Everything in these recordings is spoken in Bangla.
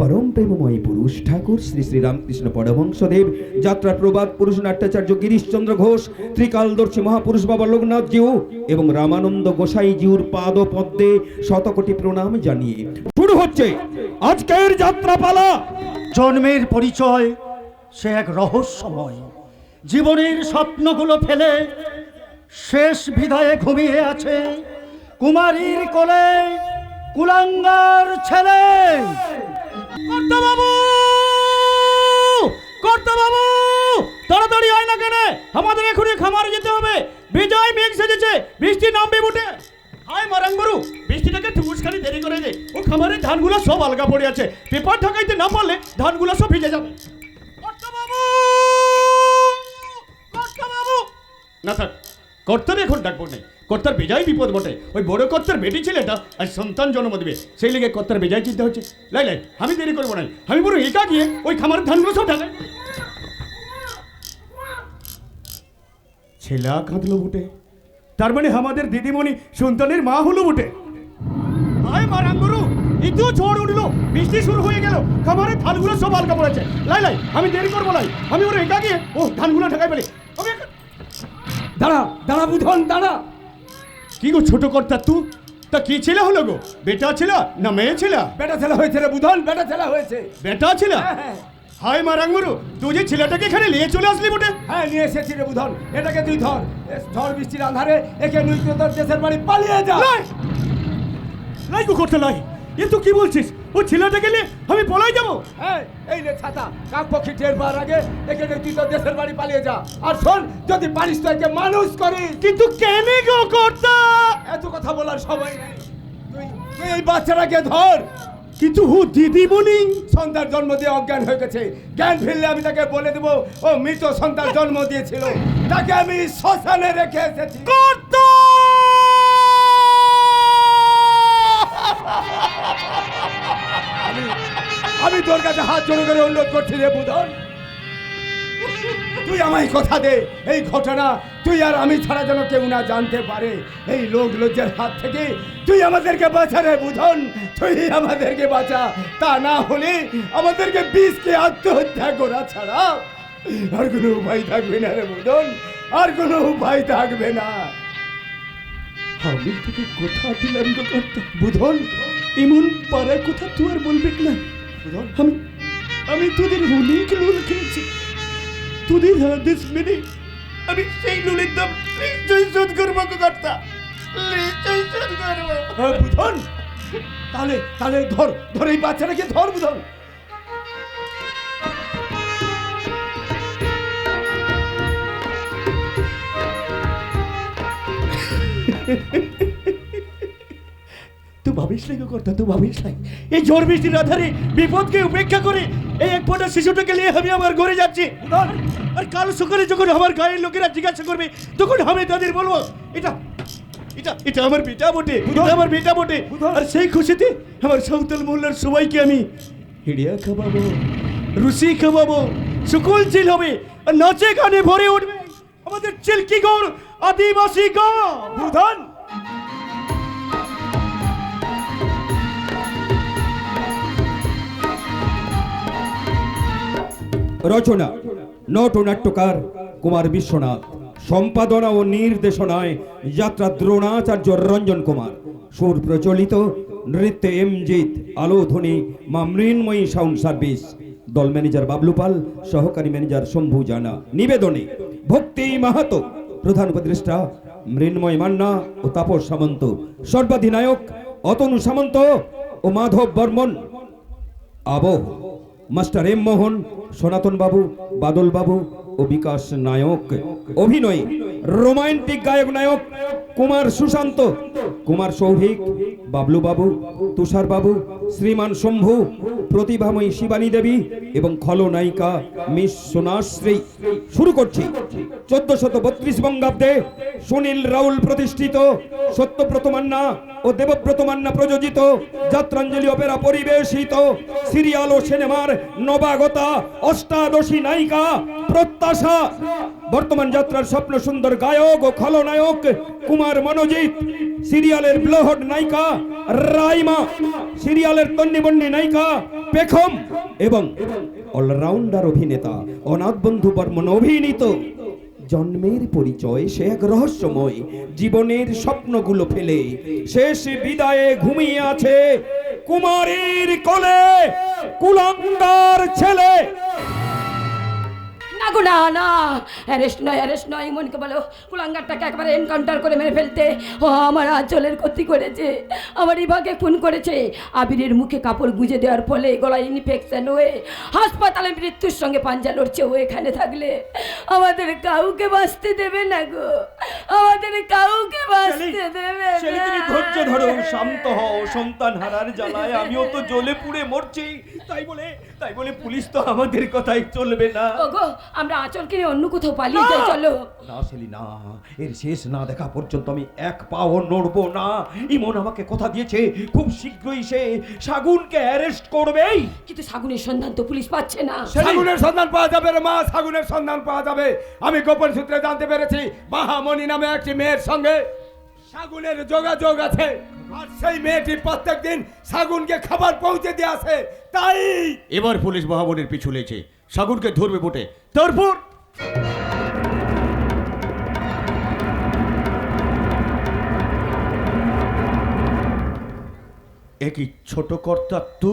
পরম প্রেমময় পুরুষ ঠাকুর শ্রী শ্রী রামকৃষ্ণ পরমহংসদেব যাত্রা প্রবাদ পুরুষ নাট্যাচার্য গিরিশচন্দ্র ঘোষ, ত্রিকালদর্শী মহাপুরুষ বাবা লোকনাথ জিউ এবং রামানন্দ গোসাই জিউর পাদ পদ্মে শতকোটি প্রণাম জানিয়ে শুরু হচ্ছে আজকের যাত্রাপালা। জন্মের পরিচয়, সে এক রহস্যময়। জীবনের স্বপ্নগুলো ফেলে শেষ বিদায়ে ঘুমিয়ে আছে। কুমারীর কোলে কুলাঙ্গার ছেলে। বাবু কর্তা তাড়াতাড়ি হয় না কেন? আমাদের এখনই খামারে যেতে হবে। বিজয় মেঘ সেজেছে। বৃষ্টি নামবে বুটে। হায় মারাং গরু বৃষ্টিটাকে টুকুসখানি দেরি করে দে। ও খামারের ধানগুলো সব আলগা পড়ে আছে। পেপার ঢাকাইতে না পারলে ধানগুলো সব ভিজে যাবে। কর্তা বাবু না থাক কর্তার এখন ডাকবো নেই। কর্তার বেজাই বিপদ বটে। ওই বড় কর্তার বেটি ছেলেটা আর সন্তান জন্ম দেবে। সেই লেগে কর্তার বেজাই চিন্তা হচ্ছে। লাই লাই, আমি দেরি করব না। আমি বড় একা গিয়ে ওই খামারের ধানগুলো সব ঢাকাই ছেলা কাঁদলো বুটে। তার মানে আমাদের দিদিমণি সন্তানের মা হলো বুটে। হায় মারাঙ্গুরু ইতো ঝড় উঠল, বৃষ্টি শুরু হয়ে গেল, খামারের ধানগুলো সব আলগা পড়েছে লাই লাই, আমি দেরি করব লাই আমি ওর একা গিয়ে ও ধানগুলো ঢাকাই ফেলি। দাঁড়া দাঁড়া বুধন, দাঁড়া। কি গো ছোট কর্তা তু? তা কি ছেলে হলো গো? বেটা ছিল না মেয়ে ছিল? বেটা ছেলে হয়েছে রে বুধন বেটা ছেলে হয়েছে। বেটা ছিল? হায় মারাঙ্গুরু তুই যে ছেলেটাকে এখানে নিয়ে চলে আসলি বটে? হ্যাঁ নিয়ে এসেছি রে বুধন। এটাকে তুই ধর। ঝড় বৃষ্টির আধারে একে নুই তোর দেশের বাড়ি পালিয়ে যা। নাই লাই গো করতে লাই এ তুই কি বলছিস? ও ছেলেটাকে নিয়ে আমি পলাই যাব। হ্যাঁ এই রে ছাতা। কাক পক্ষী টের পাওয়ার আগে একে নুই তুই তোর দেশের বাড়ি পালিয়ে যা। আর শোন যদি পারিস তো একে মানুষ করিস। কিন্তু কেন গো কর্তা? এত কথা বলার সময় নেই। তুই তুই এই বাচ্চাটাকে ধর। কিন্তু ও দিদিমণি। সন্তান জন্ম দিয়ে অজ্ঞান হয়ে গেছে। জ্ঞান ফিরলে আমি তাকে বলে দেবো ও মৃত সন্তান জন্ম দিয়েছিল। তাকে আমি শ্মশানে রেখে এসেছি। কর্তা! আমি তোর কাছে হাত জোড়ো করে অনুরোধ করছি রে বুধন। তুই আমায় কথা দে, এই ঘটনা। তুই আর আমি ছাড়া যেন কেউ না জানতে পারে। এই লোক লজ্জার হাত থেকে তুই আমাদেরকে বাঁচা রে বুধন। তুই আমাদেরকে বাঁচা। তা না হলে আমাদেরকে বিষকে আত্মহত্যা করা ছাড়া আর কোনো উপায় থাকবে না রে বুধন। আর কোনো উপায় থাকবে না। আমি তোকে কথা দিলাম বুধন এমন পাড়ায় কথা তুই আর বলবি না। আমি আমি তোদের অনেক লোন খেয়েছি। তোদের আদেশ মেনে আমি সেই লোনের দাম নিশ্চয়ই শোধ করব কর্তা নিশ্চয়ই শোধ করব। হ্যাঁ, বুধন। তাহলে তাহলে ধর ধর এই বাচ্চাটাকে ধর বুধন। তুই ভাবিস নাই কর্তা তুই ভাবিস নাই এই ঝড় বৃষ্টির আধারে বিপদকে উপেক্ষা করে এই এক ফোঁটা শিশুটাকে নিয়ে আমি আমার ঘরে যাচ্ছি আর কাল সকালে যখন আমার গায়ের লোকেরা জিজ্ঞাসা করবে তখন আমি তাদের বলব এটা এটা এটা আমার বেটা বটে আমার বেটা বটে আর সেই খুশিতে আমার সাঁওতাল মোল্লার সবাইকে আমি হিড়িয়া খাওয়াবো রুসি খাওয়াবো সুকুল চিল হবে আর নাচে গানে ভরে উঠবে আমাদের চিল্কি গড় আদিবাসী বুধন রচনা, নট নাট্যকার কুমার বিশ্বনাথ। সম্পাদনা ও নির্দেশনায় যাত্রা দ্রোণাচার্য রঞ্জন কুমার। সুর প্রচলিত, নৃত্য এম জিৎ, আলো ধ্বনি, মা মৃন্ময়ী সাউন্ড সার্ভিস। দল ম্যানেজার বাবলু পাল, সহকারী ম্যানেজার শম্ভু জানা। নিবেদনে ভক্তি মাহাতো, প্রধান উপদেষ্টা মৃন্ময় মান্না ও তাপস সামন্ত। সর্বাধিনায়ক অতনু সামন্ত ও মাধব বর্মন। আবহ। মাস্টার এম মোহন সনাতন বাবু বাদল বাবু ও বিকাশ নায়ক। অভিনয় রোমান্টিক গায়ক নায়ক কুমার সুশান্ত, কুমার সৌভিক, বাবলু বাবু, তুষার বাবু, শ্রীমান শম্ভু, প্রতিভাময়ী শিবানী দেবী এবং খলনায়িকা মিস সোনাশ্রী। শুরু করছি। চোদ্দ শত বত্রিশ বঙ্গাব্দে সুনীল রাউল প্রতিষ্ঠিত, সত্যব্রত মান্না ও দেবব্রত মান্না প্রযোজিত, যাত্রাঞ্জলি অপেরা পরিবেশিত, সিরিয়াল ও সিনেমার নবাগতা অষ্টাদশী নায়িকা প্রত্যাশা বর্তমান যাত্রার স্বপ্ন সুন্দর গায়ক ও খলনায়ক কুমার মনোজিৎ, সিরিয়ালের ব্লহড নায়িকা রাইমা, সিরিয়ালের তন্নিবন্নি নায়িকা পেখম এবং অলরাউন্ডার অভিনেতা অনাথ বন্ধু বর্মন অভিনীত। জন্মের পরিচয় সে এক রহস্যময় জীবনের স্বপ্নগুলো ফেলে। শেষ বিদায়ে ঘুমিয়ে আছে কুমারীর কোলে কুলাঙ্গার ছেলে। না না না। অ্যারেস্ট নয় অ্যারেস্ট নয় মনকে বলো। কুলাঙ্গারটাকে একবারে এনকাউন্টার করে মেরে ফেলতে। ও আমার আঁচলের ক্ষতি করেছে। আমার ইভাকে খুন করেছে। আবিরের মুখে কাপড় গুঁজে দেওয়ার ফলে গলায় ইনফেকশন হয়ে হাসপাতালে মৃত্যুর সঙ্গে পাঞ্জা লড়ছে। ও এখানে থাকলে আমাদের কাউকে বাঁচতে দেবে না গো। আমাদের কাউকে বাঁচতে দেবে তুমি ধৈর্য ধরো। শান্ত হও সন্তান হারার জ্বালায়। আমিও তো জ্বলে পুড়ে মরছি। তাই বলে তাই বলে পুলিশ তো আমাদের কথাই চলবে না। ওগো আমরা আঁচলকে নিয়ে অন্য কোথাও পালিয়ে যাই চলো। না সেলি না এর শেষ না দেখা পর্যন্ত আমি এক পাও নড়বো না। ইমন আমাকে কথা দিয়েছে খুব শীঘ্রই সে শাগুনকে অ্যারেস্ট করবেই কিন্তু সাগুনের সন্ধান তো পুলিশ পাচ্ছে না। সাগুনের সন্ধান পাওয়া যাবে রে মা সাগুনের সন্ধান পাওয়া যাবে। আমি গোপন সূত্রে জানতে পেরেছি মাহামণি নামে একটি মেয়ের সঙ্গে সাগুনের যোগাযোগ আছে। আর সেই মেয়েটি প্রত্যেকদিন সাগুনকে খাবার পৌঁছে দিয়ে আসে তাই এবার পুলিশ মহাবনের পিছু লেছে সাগরকে ধরবে বটে তারপর একই ছোট কর্তা? তু?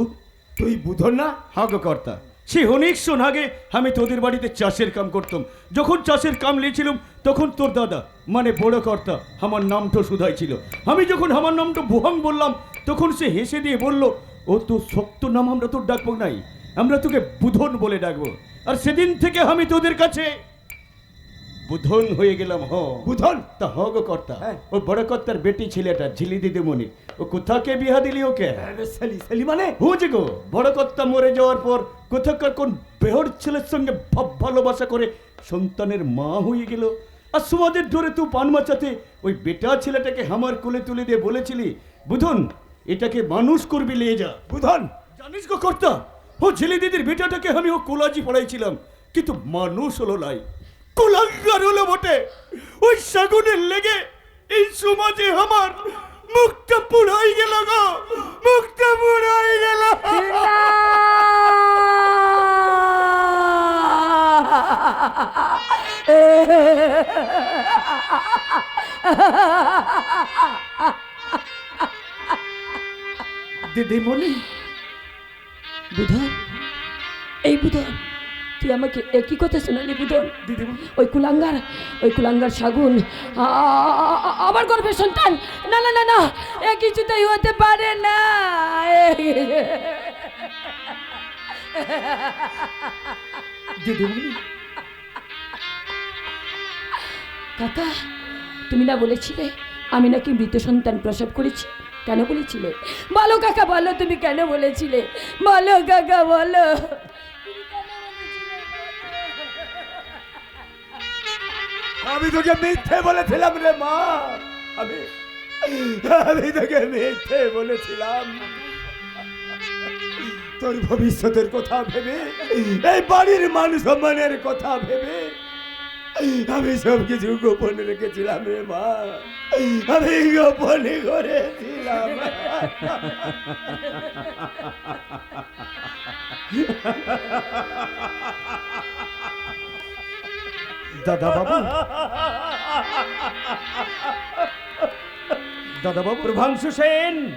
তুই বুঝল না? হাগ কর্তা। সে অনেক শোন আগে। আমি তোদের বাড়িতে চাষের কাম করতাম। যখন চাষের কাম লিয়েছিলাম তখন তোর দাদা মানে বড় কর্তা, আমার নামটা সুধাই ছিল আমি যখন আমার নামটা বুহাং বললাম, তখন সে হেসে দিয়ে বলল, ও তো শক্ত নাম আমরা তোর ডাকবো নাই। আমরা তোকে বুধন বলে ডাকবো। আর সেদিন থেকে আমি তোদের কাছে বুধন হয়ে গেলাম হ। বুধন? তা হ গো কর্তা। হ্যাঁ। ও বড় কর্তার বেটি ছেলেটা ঝিলি দিদিমণি ও কোথাকে বিহা দিলি ওকে? সেলি সেলি মানে? বুঝে গো বড় কর্তা মরে যাওয়ার পর কোথাকার কোন বেহর ছেলের সঙ্গে ভাব ভালোবাসা করে সন্তানের মা হয়ে গেল। আর সমাজের ধরে তুই পান মাচাতে ওই বেটা ছেলেটাকে আমার কোলে তুলে দিয়ে বলেছিলি বুধন এটাকে মানুষ করবি নিয়ে যা বুধন? জানিস গো কর্তা ও ছেলে দিদির বেটাটাকে আমি ও কোলাজি পড়াইছিলাম, কিন্তু মানুষ হলো নাই। কোলাঙ্গার হলো বটে। ওই সাগুনের লেগে এই সমাজে আমার মুখটা পুড়াই গেল গো, মুখটা পুড়াই গেল। দিদিমণি বুধন এই বুধন তুই আমাকে একই কথা শোনালি বুধন। ওই কুলাঙ্গার ওই কুলাঙ্গার শাগুন আ- আ- আ- আমার গর্ভের সন্তান। না না না না এ কিছুতেই হতে পারে না। দিদিমণি। কাকা তুমি না বলেছিলে আমি নাকি মৃত সন্তান প্রসব করেছি? কেন বলেছিলে? বলো কাকা বলো, তুমি কেন বলেছিলে? বলো কাকা বলো? আমি তোকে মিথ্যে বলেছিলাম রে মা। আমি আমি তোকে মিথ্যে বলেছিলাম। তোর ভবিষ্যতের কথা ভেবে, এই বাড়ির মান সম্মানের কথা ভেবে আমি সব কিছু গোপন রেখেছিলাম রে মা। আমি গোপনে করেছিলাম। দাদা বাবু। দাদা বাবু। প্রভাংশু সেন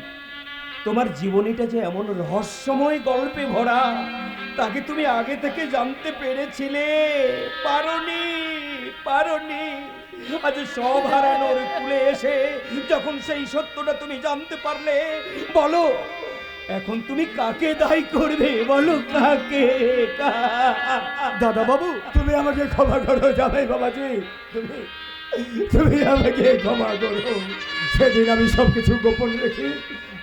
তোমার জীবনীটা যে এমন রহস্যময় গল্পে ভরা তাকে তুমি আগে থেকে জানতে পেরেছিলে? পারনি। পারনি। আজ সব হারানোর কুলে এসে যখন সেই সত্যটা তুমি জানতে পারলে, বলো, এখন তুমি কাকে দায়ী করবে? বলো, কাকে? দাদা বাবু তুমি আমাকে ক্ষমা করো, জামাই বাবাজি, তুমি তুমি আমাকে ক্ষমা করো। সেদিন আমি সব কিছু গোপন রেখে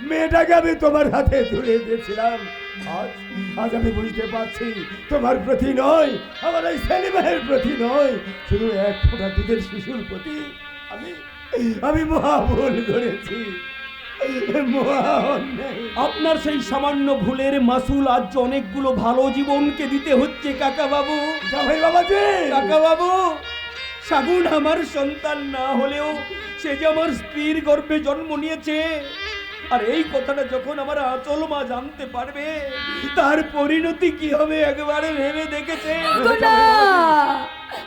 মেয়েটাকে আমি তোমার হাতে তুলে দিয়েছিলাম। আজ আজ আমি বুঝতে পারছি তোমার প্রতি নয় আমার এই সেলিমের প্রতি নয়। শুধু এক ফোঁটা দুধের শিশুর প্রতি আমি আমি মহা ভুল করেছি। আপনার সেই সামান্য ভুলের মাসুল আজ অনেকগুলো ভালো জীবনকে দিতে হচ্ছে কাকা বাবু জামাই বাবাজি! কাকা বাবু শাগুন আমার সন্তান না হলেও সে যে আমার স্ত্রীর গর্ভে জন্ম নিয়েছে আর এই কথাটা যখন আমার আচল মা জানতে পারবে তার পরিণতি কি হবে একবারে ভেবে দেখেছে?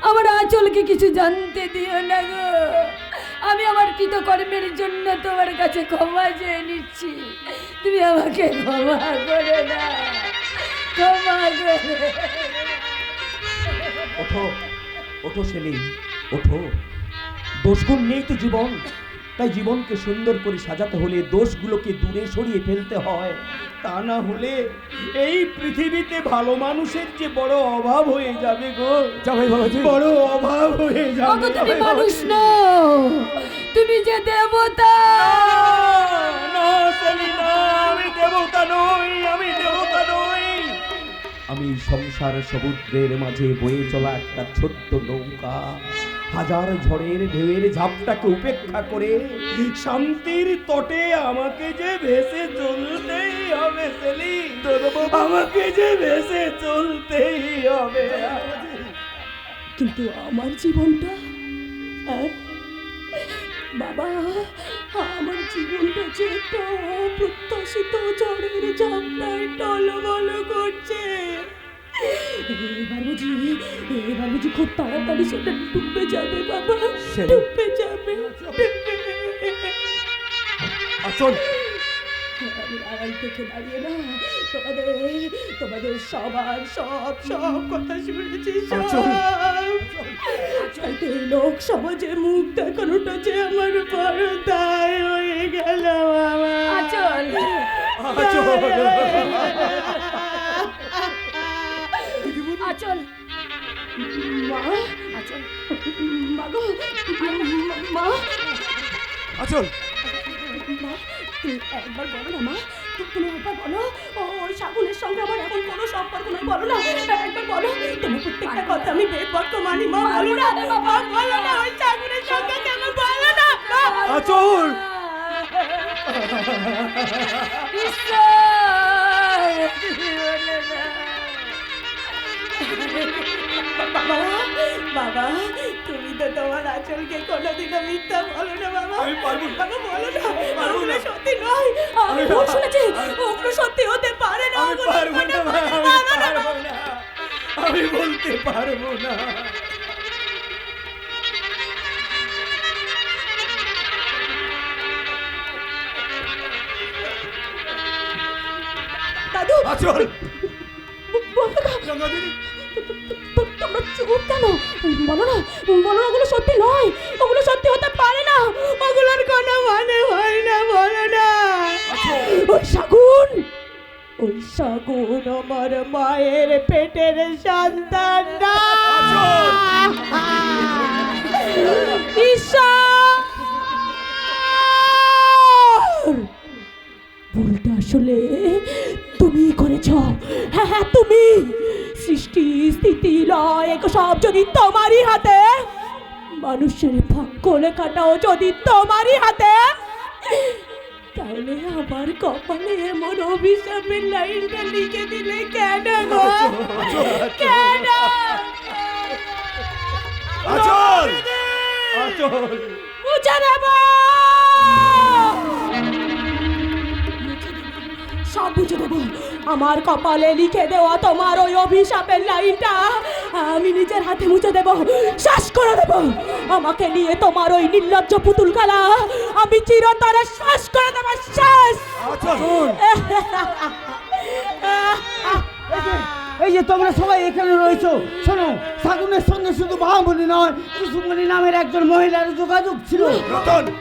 আমার আঁচলকে কিছু জানতে দিও না গো। আমি আমার কৃতকর্মের জন্য তোমার কাছে ক্ষমা চেয়ে নিচ্ছি। তুমি আমাকে ক্ষমা করে না। ক্ষমা করে ওঠো ওঠো সেলি ওঠো। দোষগুণ নেই তো জীবন। তাই জীবনকে সুন্দর করে সাজাতে হলে দোষগুলোকে দূরে সরিয়ে ফেলতে হয়। তা না হলে এই পৃথিবীতে ভালো মানুষের যে বড় অভাব হয়ে যাবে গো। বড় অভাব হয়ে যাবে। তুমি মানুষ তুমি যে দেবতা। আমি দেবতা নই আমি দেবতা নই। আমি সংসার সমুদ্রের মাঝে বয়ে চলা একটা ছোট্ট নৌকা। হাজার ঝড়ের ঢেউয়ের ঝাপটাকে উপেক্ষা করে শান্তির তটে আমাকে যে ভেসে চলতেই হবে সেলি। আমাকে যে ভেসে চলতেই হবে। কিন্তু আমার জীবনটা হ্যাঁ? বাবা, আমার জীবনটা যে অপ্রত্যাশিত ঝড়ের ঝাপটায় টলমল করছে। এবার বুঝি এবার বুঝি খুব তাড়াতাড়ি সেটা ডুবে যাবে বাবা। ডুবে যাবে। আচল আমি আড়াল থেকে দাঁড়িয়ে না তোমাদের তোমাদের সবার সব সব কথা শুনেছি সব। লোক সমাজে মুখ দেখানোটা যে আমার বড় দায় হয়ে গেল আমার আচল। আচল। মা আচল। না সঙ্গে আমার এখন কোনো সম্পর্ক নাই বলো না একবার বলো আমি বেপক্ষ মানি মা বলো বলো না ওই বাবা বাবা তুমি তো তোমার আচলকে কোনোদিনও মিথ্যা বলো না বাবা। আমি পারব না। বাবা বলো না। পারব ওগুলো না। সত্যি নয়। আমি ভুল শুনেছি। ওগুলো সত্যি হতে পারে না। আমি ওগুলো পারব না মা, আমি পারব না। আমি বলতে পারব না। দাদু। আচল। তো- তোমরা চুপ কেন? বলো না বলো ওগুলো সত্যি নয় ওগুলো সত্যি হতে পারে না। ওগুলোর কোনো মানে হয় না বলো না। ওই শাগুন। ওই শাগুন আমার মায়ের পেটের সন্তান না। ঈশ্বর! ভুলটা আসলে তুমি করেছ। হ্যাঁ হ্যাঁ তুমি। সৃষ্টি স্থিতি লয় সব যদি তোমারই হাতে। মানুষের ভাগ্য লেখাটাও যদি তোমারই হাতে। তাহলে আমার কপালে এমন অভিশাপের লাইনটা লিখে দিলে কেন গো? কেন? আচল! আচল! মুছে দেব! সব বুঝে দেব! আমার কপালে লিখে দেওয়া তোমার ওই অভিশাপের লাইনটা আমি নিজের হাতে মুছে দেব শ্বাস করে দেব। আমাকে নিয়ে তোমার ওই নির্লজ্জ পুতুল খেলা আমি চিরতরে শ্বাস করে দেব শেষ এই যে তোমরা সবাই এখানে রয়েছো শোনো সাগুনের সঙ্গে শুধু বাহামণি নয় কুসুমণি নামের একজন মহিলার যোগাযোগ ছিল।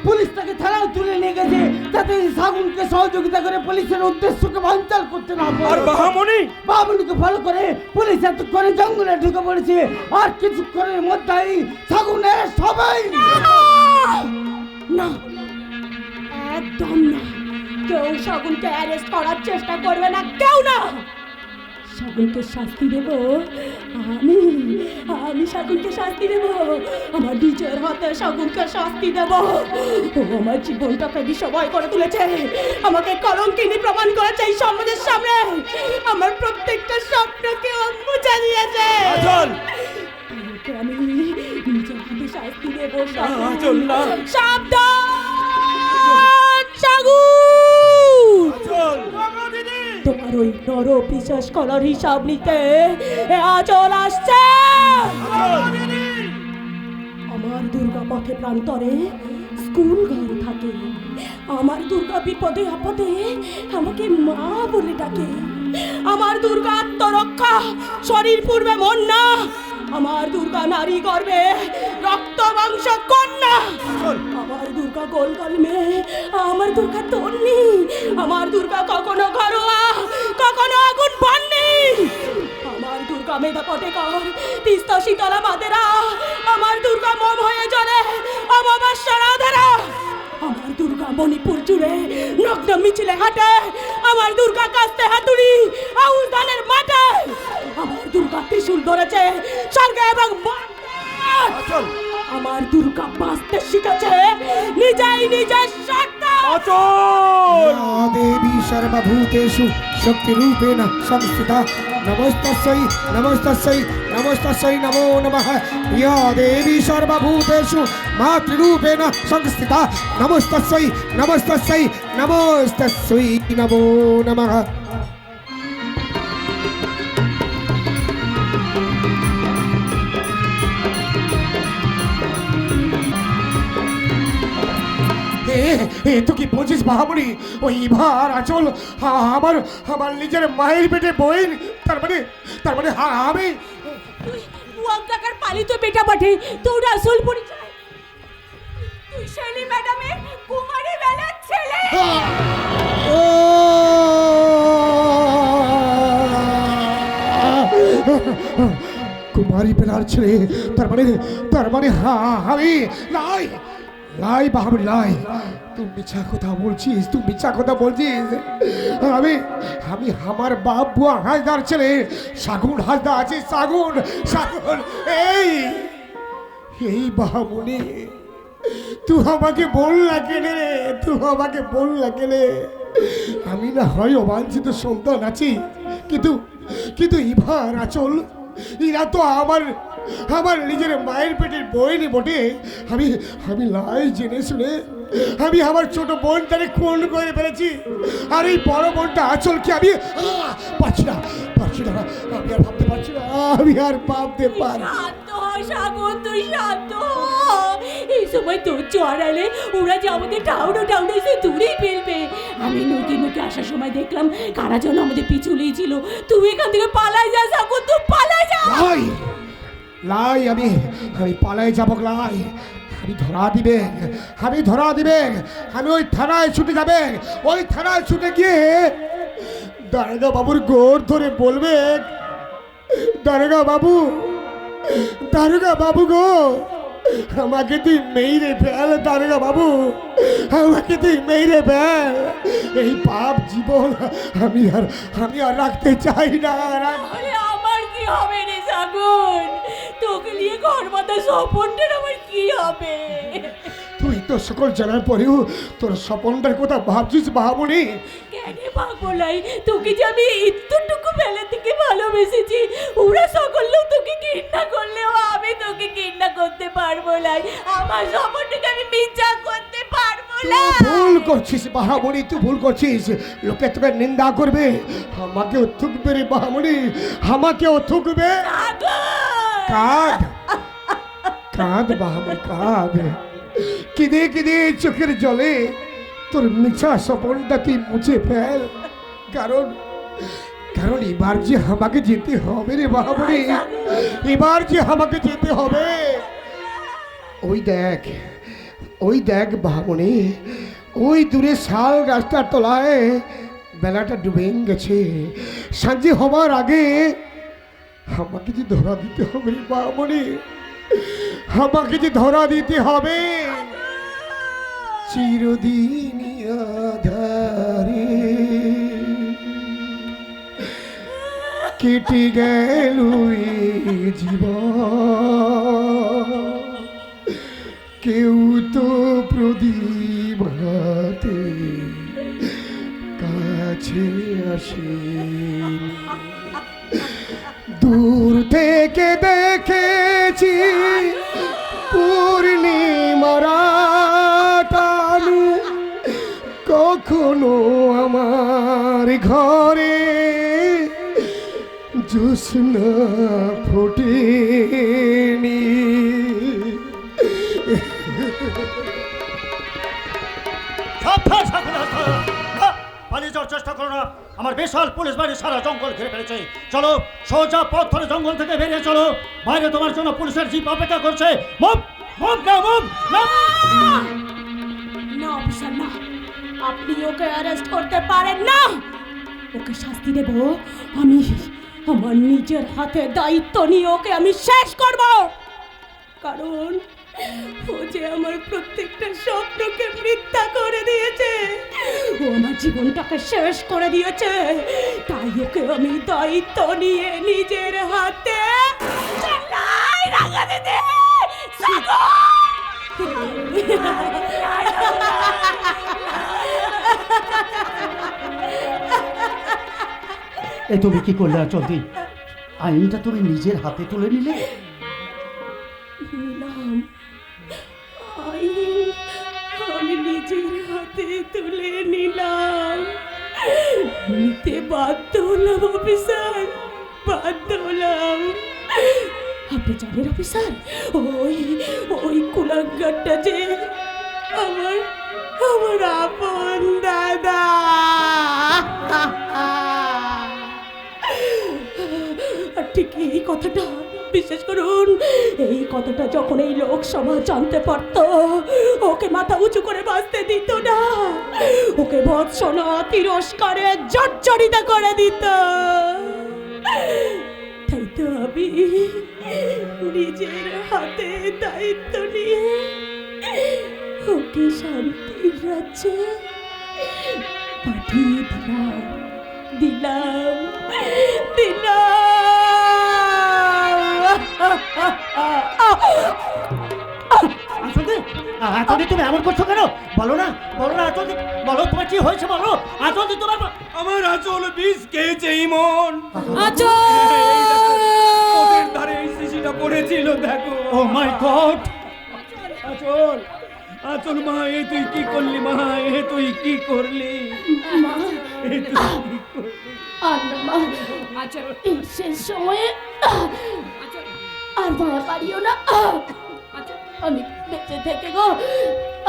পুলিশ তাকে থানায় তুলে নিয়ে গেছে যাতে সাগুনকে সহযোগিতা করে পুলিশের উদ্দেশ্যকে বাঞ্চাল করতে না আর পারে বাহামণি ফলো করে পুলিশ এতক্ষণে জঙ্গলে ঢুকে পড়েছে আর কিছুক্ষণের মধ্যেই সাগুনের সবাই না একদম না। কেউ শগুনকে অ্যারেস্ট করার চেষ্টা করবে না কেউ না। শগুনকে শাস্তি দেব। আমি আমি শগুনকে শাস্তি দেব। আমার নিজের হাতে শগুনকে শাস্তি দেব। ও আমার জীবনটাকে বিষময় করে তুলেছে। আমাকে কলঙ্কিনী প্রমাণ করেছে এই সমাজের সামনে। আমার প্রত্যেকটা স্বপ্নকে মুছে দিয়েছে আমি নিজের হাতে শাস্তি দেব না সাবধান সাগু ওই নর বিশ্বাস করার হিসাব নিতে আজল আসছে। আমার দুর্গা পথে প্রান্তরে স্কুল ঘর থাকে। আমার দুর্গা বিপদে আপদে আমাকে মা বলে ডাকে। আমার দুর্গা আত্মরক্ষা, শরীর পূর্বে মন না। আমার দুর্গা নারী গর্বে রক্ত মাংস কন্যা। আমার দুর্গা গোল গোল মেয়ে আমার দুর্গা তন্নি আমার দুর্গা কখনো ঘরোয়া কখনো আগুন পাননি। আমার দুর্গা মেধা পটেকর তিস্তা শীতলা মাদেরা আমার দুর্গা মম হয়ে জলে অমাবাস্যা রাধেরা। আমার দুর্গা মণিপুর জুড়ে নগ্ন মিছিলে হাঁটে আমার দুর্গা কাস্তে হাতুড়ি আউল ধানের মাঠে। আমার দুর্গা ত্রিশূল ধরেছে স্বর্গে এবং আমার দুর্গা বাঁচতে শিখেছে নিজেই নিজের স্বার্থে। দেবী সর্বভূতেষু নমস্তা সংস্থিতা নমস্তস্যই নমস্তস্যই নমস্তস্যৈ নমো নমঃ ইয়া দেবী সর্বভূতেষু মাতৃরূপেণ সংস্থিতা নমস্তস্যৈ নমস্তস্যৈ নমস্তস্যৈ নমো নমঃ এ তো কি বলছিস মহামুনি ওই ভার আচল আমার আমার নিজের মায়ের পেটে বইন, তার মানে তার মানে আমি তুই ওয়াংকাকার পালিত বেটা বটে। তোর আসল পরিচয়। তুই শেলি ম্যাডামের কুমারী বেলার ছেলে। কুমারী বেলার ছেলে, তার মানে তার মানে হা আমি লাই লাই বাহাবুরি লাই। তুই মিছা কথা বলছিস, তুই মিছা কথা বলছিস। আমি আমি আমার বাপ বুয়া ছেলে। সাগুন হাজদা আছে সাগুন সাগুন। এই এই বাহামুনি, তুই আমাকে বল কেনে রে? তুই আমাকে না কেনে? আমি না হয় অবাঞ্ছিত সন্তান আছি, কিন্তু কিন্তু ইভার আচল এরা তো আমার আমার নিজের মায়ের পেটের বইনি বটে। আমি আমি লাই জেনে শুনে আমি আমার ছোট বোনটাকে খুন করে ফেলেছি। আর এই বড় বোনটা আচলকে আমি পারছি না পারছি না আমি আর ভাবতে পারছি না আমি আর ভাবতে পার সাগর তুই শান্ত এই সময় তোর চড়ালে ওরা যে আমাদের টাউনো টাউনে এসে দূরেই ফেলবে। আমি নদী নদী আসার সময় দেখলাম কারা যেন আমাদের পিছু লেগেছিল তুই এখান থেকে পালাই যা সাগর তুই পালাই যা। লাই, আমি আমি পালাই যাব লাই। আমি ধরা দিবে, আমি ধরা দিবে, আমি ওই থানায় ছুটে যাবে। ওই থানায় ছুটে গিয়ে দারোগা বাবুর গোর ধরে বলবে, দারোগা বাবু দারোগা বাবু গো, আমাকে তুই মেইরে ফেল, দারোগা বাবু, আমাকে তুই মেইরে ফেল। এই পাপ জীবন আমি আর আমি আর রাখতে চাই না। আমার কি হবে রে সাগর তোকে নিয়ে ঘর বাঁধা স্বপনটার আমার কি হবে? তুই তো সকল জানার পরেও তোর স্বপনটার কথা ভাবছিস ভাবনি কেন পাগলাই? তোকে যে আমি এতটুকু বেলা থেকে ভালোবেসেছি ওরা তোকে ঘৃণা করলেও আমি তোকে ঘৃণা করতে পারব না। আমার স্বপনটাকে আমি মিথ্যা করতে পারব না। ভুল করছিস বাহামণি তুই ভুল করছিস। লোকে তোকে নিন্দা করবে আমাকেও থুকবে রে বাহামণি আমাকেও থুকবে। সাগর! কাঁদ। কাঁদ বাহামণি কাঁদ। কিদে কিদে চোখের জলে তোর মিছা স্বপনটা তুই মুছে ফেল? কারণ কারণ এবার যে আমাকে যেতে হবে রে বাহামণি এবার যে আমাকে যেতে হবে। ওই দেখ ওই দেখ বাহামণি ওই দূরে শাল রাস্তার তলায় বেলাটা ডুবে গেছে। সাঁঝে হবার আগে আমাকে যে ধরা দিতে হবে বাহামণি আমাকে যে ধরা দিতে হবে। চিরদিন আধারে কেটে গেল জীব কেউ তো প্রদীপ হাতে কাছে আসে। দূর থেকে দেখেছি পূর্ণিমারা টানু কখনো আমার ঘরে জোসনা ফোটেনি পালিয়ে যাওয়ার চেষ্টা করো না। আমার বিশাল পুলিশ বাড়ি সারা জঙ্গল ঘিরে ফেলেছে। চলো, সোজা পথ ধরে জঙ্গল থেকে বেরিয়ে চলো। বাইরে তোমার জন্য পুলিশের জিপ অপেক্ষা করছে। মুভ না আপনি ওকে অ্যারেস্ট করতে পারেন না। ওকে শাস্তি দেব। আমি, আমার নিজের হাতে দায়িত্ব নিয়ে ওকে আমি শেষ করব। কারণ ও যে আমার প্রত্যেকটা স্বপ্নকে মিথ্যা করে দিয়েছে, ও আমার জীবনটাকে শেষ করে দিয়েছে, তাই ওকে আমি দায়িত্ব নিয়ে নিজের হাতে এ তুমি কি করলে চলতি আইনটা তুমি নিজের হাতে তুলে নিলে? নিতে বাধ্য হলাম, অফিসার। বাধ্য হলাম। আপনি জানেন, অফিসার, ওই ওই কুলাঙ্গারটা যে আমার আমার আপন দাদা। ঠিক এই কথাটা বিশ্বাস করুন, এই কথাটা যখন এই লোকসভা জানতে পারতো, ওকে মাথা উঁচু করে বাঁচতে দিত না। ওকে ভৎসনা, তিরস্কারে জর্জরিত করে দিত। তাই তো আমি নিজের হাতে দায়িত্ব নিয়ে ওকে শান্তির রাজ্যে পাঠিয়ে দিলাম দিলাম দিলাম। আচলতে আচলতে তুমি এমন করছ কেন? বলো না বলো না আচলতে বলো তোমার কি হয়েছে বলো। আচলতে তোমার আমার আচল বিষ খেয়েছে ইমন। ওদের ধারে এই শিশিটা পড়েছিল দেখো। ও মাই গড আচল আচল মা এ তুই কি করলি মা? এ তুই কি করলি? মা এ তুই কি করলি? এই শেষ সময়ে আর মায়া পারিও না। আচ্ছা আমি বেঁচে থেকে গো।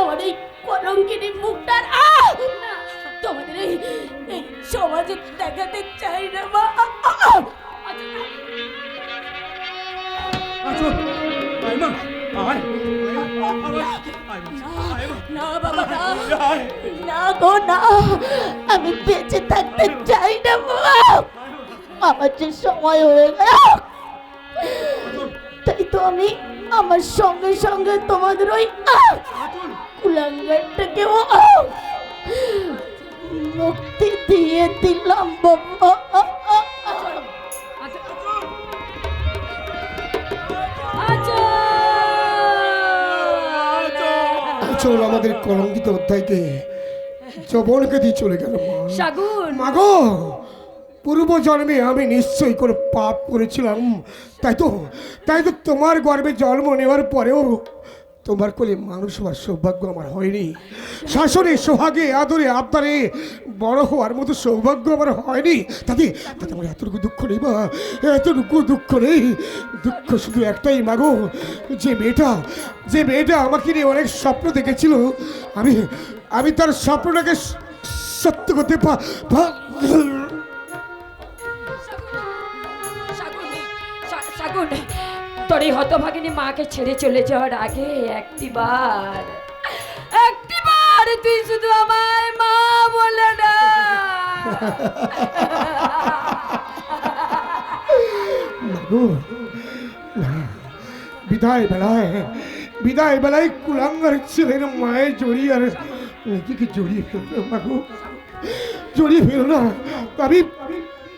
আমার এই কলঙ্কিনী মুখটার! তোমাদের এই এই সমাজে দেখাতে চাই না মা। মা মা, মা, না বাবা না। না গো না। আমি বেঁচে থাকতে চাই না বাবা আমার যে সময় হয়ে গেল। তাই তো আমি আমার সঙ্গে সঙ্গে তোমাদের ওই! কুলাঙ্গারটাকেও মুক্তি দিয়ে দিলাম বাবা। আচ্ছা আচ্ছা চল আমাদের কলঙ্কিত অধ্যায়কে যবনকে দিয়ে চলে গেল মা। শাগুন মাগো পূর্ব জন্মে আমি নিশ্চয়ই করে পাপ করেছিলাম। তাই তো তাই তো তোমার গর্ভে জন্ম নেওয়ার পরেও তোমার কোলে মানুষ হওয়ার সৌভাগ্য আমার হয়নি। শাসনে, সোহাগে, আদরে, আবদারে বড় হওয়ার মতো সৌভাগ্য আমার হয়নি। তাতে তাতে আমার এতটুকু দুঃখ নেই বা এতটুকু দুঃখ নেই। দুঃখ শুধু একটাই মাগো যে মেয়েটা যে মেয়েটা আমাকে নিয়ে অনেক স্বপ্ন দেখেছিল, আমি আমি তার স্বপ্নটাকে সত্য করতে পা তোর হতভাগিনী মাকে ছেড়ে চলে যাওয়ার আগে একটিবার একটিবার তুই শুধু আমায় মা বলে না, বিদায় বেলায় বিদায় বেলায় কুলাঙ্গার ছেলের মায়ের জড়িয়ে আর নিজেকে জড়িয়ে ফেলল মাগো জড়িয়ে না আমি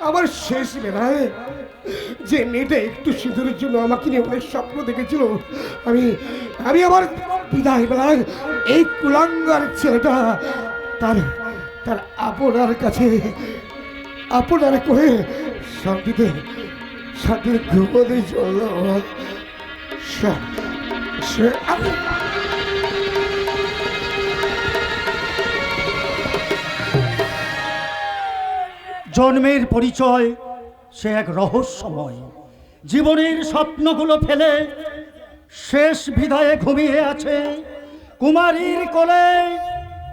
আমার শেষ বেলায় যে মেয়েটা একটু সিঁদুরের জন্য আমাকে নিয়ে অনেক স্বপ্ন দেখেছিল, আমি আমি আমার বিদায় বেলায় এই কুলাঙ্গার ছেলেটা তার তার আপনার কাছে, আপনার করে শান্তিতে শান্তিতে ঘুমোতে চলল। জন্মের পরিচয় সে এক রহস্যময়। জীবনের স্বপ্নগুলো ফেলে শেষ বিধায়ে ঘুমিয়ে আছে কুমারীর কোলে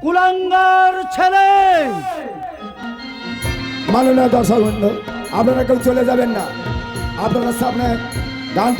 কুলাঙ্গার ছেলে। মাননীয় দর্শক বন্ধু, আপনারা কেউ চলে যাবেন না। আপনারা সামনে গান